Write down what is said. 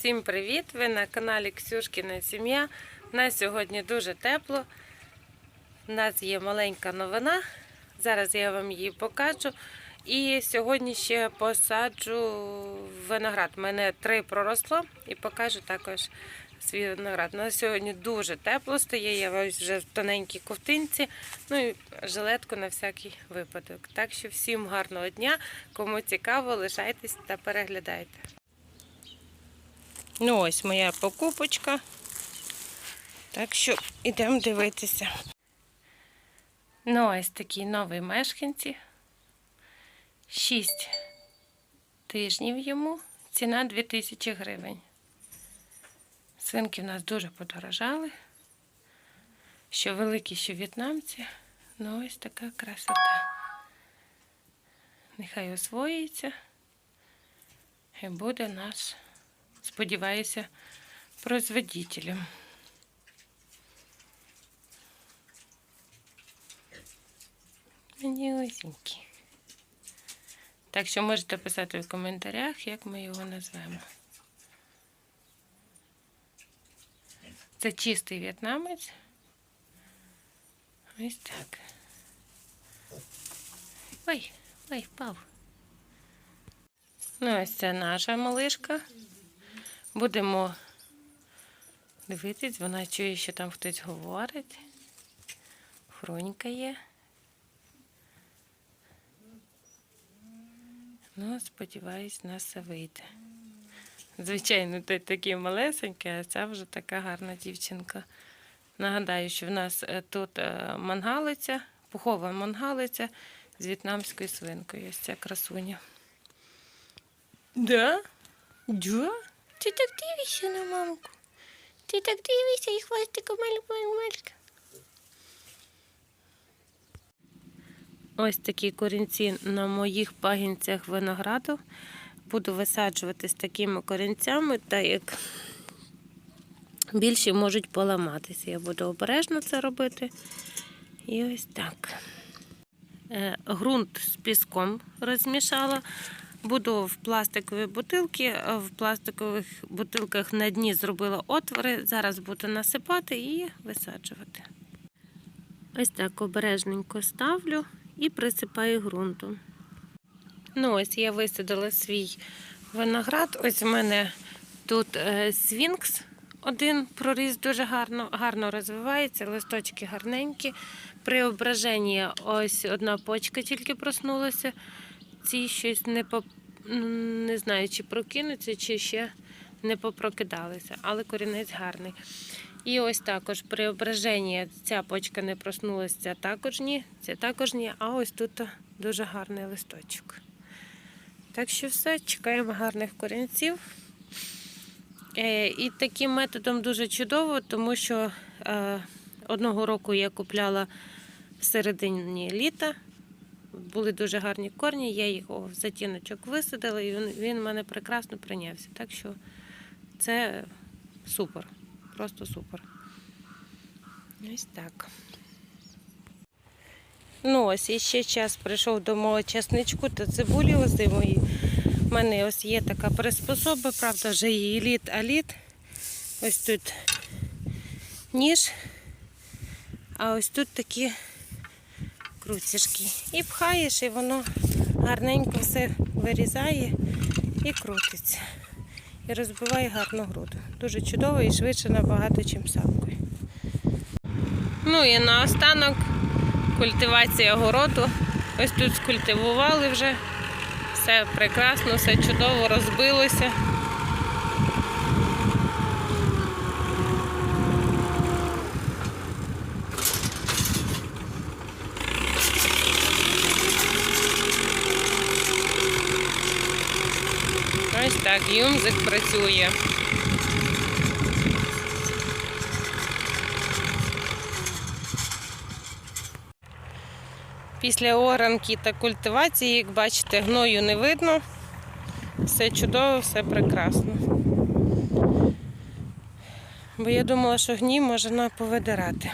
Всім привіт! Ви на каналі Ксюшкіна Сім'я. У нас сьогодні дуже тепло. У нас є маленька новина. Зараз я вам її покажу. І сьогодні ще посаджу виноград. У мене три проросло і покажу також свій виноград. У нас сьогодні дуже тепло стає. Я вже в тоненькій ковтинці. Ну і жилетку на всякий випадок. Так що всім гарного дня. Кому цікаво, лишайтесь та переглядайте. Ну, ось моя покупочка. Так що йдемо дивитися. Ну, ось такі нові мешканці. Шість тижнів йому. Ціна 2000 гривень. Свинки в нас дуже подорожали. Що великі, що в'єтнамці. Ну, ось така красота. Нехай освоїться. І буде наш сподіваюся, производителем. Мені. Так що можете писати в коментарях, як ми його назвемо. Це чистий в'єтнамець. Ось так. Ой, ой, впав. Ну, ось це наша малишка. Будемо дивитись, вона чує, що там хтось говорить. Хронька є. Ну, сподіваюсь, нас все вийде. Звичайно, ти такий малесенький, а ця вже така гарна дівчинка. Нагадаю, що в нас е, тут е, мангалиця, пухова мангалиця з в'єтнамською свинкою. Ось ця красуня. Да? Да? Ти так дивишся на мамку. Ти так дивишся і хвостиком малька. Ось такі корінці на моїх пагінцях винограду. Буду висаджувати з такими корінцями, так як більші можуть поламатися. Я буду обережно це робити. І ось так. Е, Грунт з піском розмішала. Буду в пластикові бутилки. В пластикових бутилках на дні зробила отвори. Зараз буду насипати і висаджувати. Ось так обережненько ставлю і присипаю ґрунтом. Ну, ось я висадила свій виноград. Ось у мене тут е, свінкс один проріс дуже гарно, гарно розвивається, листочки гарненькі. При ображенні ось одна почка тільки проснулася. Ці щось не по не знаю, чи прокинуться, чи ще не попрокидалися, але корінець гарний. І ось також при ображенні ця почка не проснулася, також ні, ця також ні, а ось тут дуже гарний листочок. Так що все, чекаємо гарних корінців. Е, І таким методом дуже чудово, тому що е, одного року я купляла в середині літа. Були дуже гарні корні, я його в затіночок висадила, і він, він в мене прекрасно прийнявся. Так що це супер, просто супер. Ось так. Ну ось і ще час прийшов до мого часничку та цибулі озимої. У мене ось є така приспособа, правда, вже її літ, а літ. Ось тут ніж, а ось тут такі крутішки. І пхаєш, і воно гарненько все вирізає і крутиться. І розбиває гарну груду. Дуже чудово і швидше набагато, ніж сапкою. Ну і наостанок культивація городу. Ось тут скультивували вже. Все прекрасно, все чудово розбилося. Ось так, юмзик працює. Після оранки та культивації, як бачите, гною не видно. Все чудово, все прекрасно. Бо я думала, що гній можна повидирати.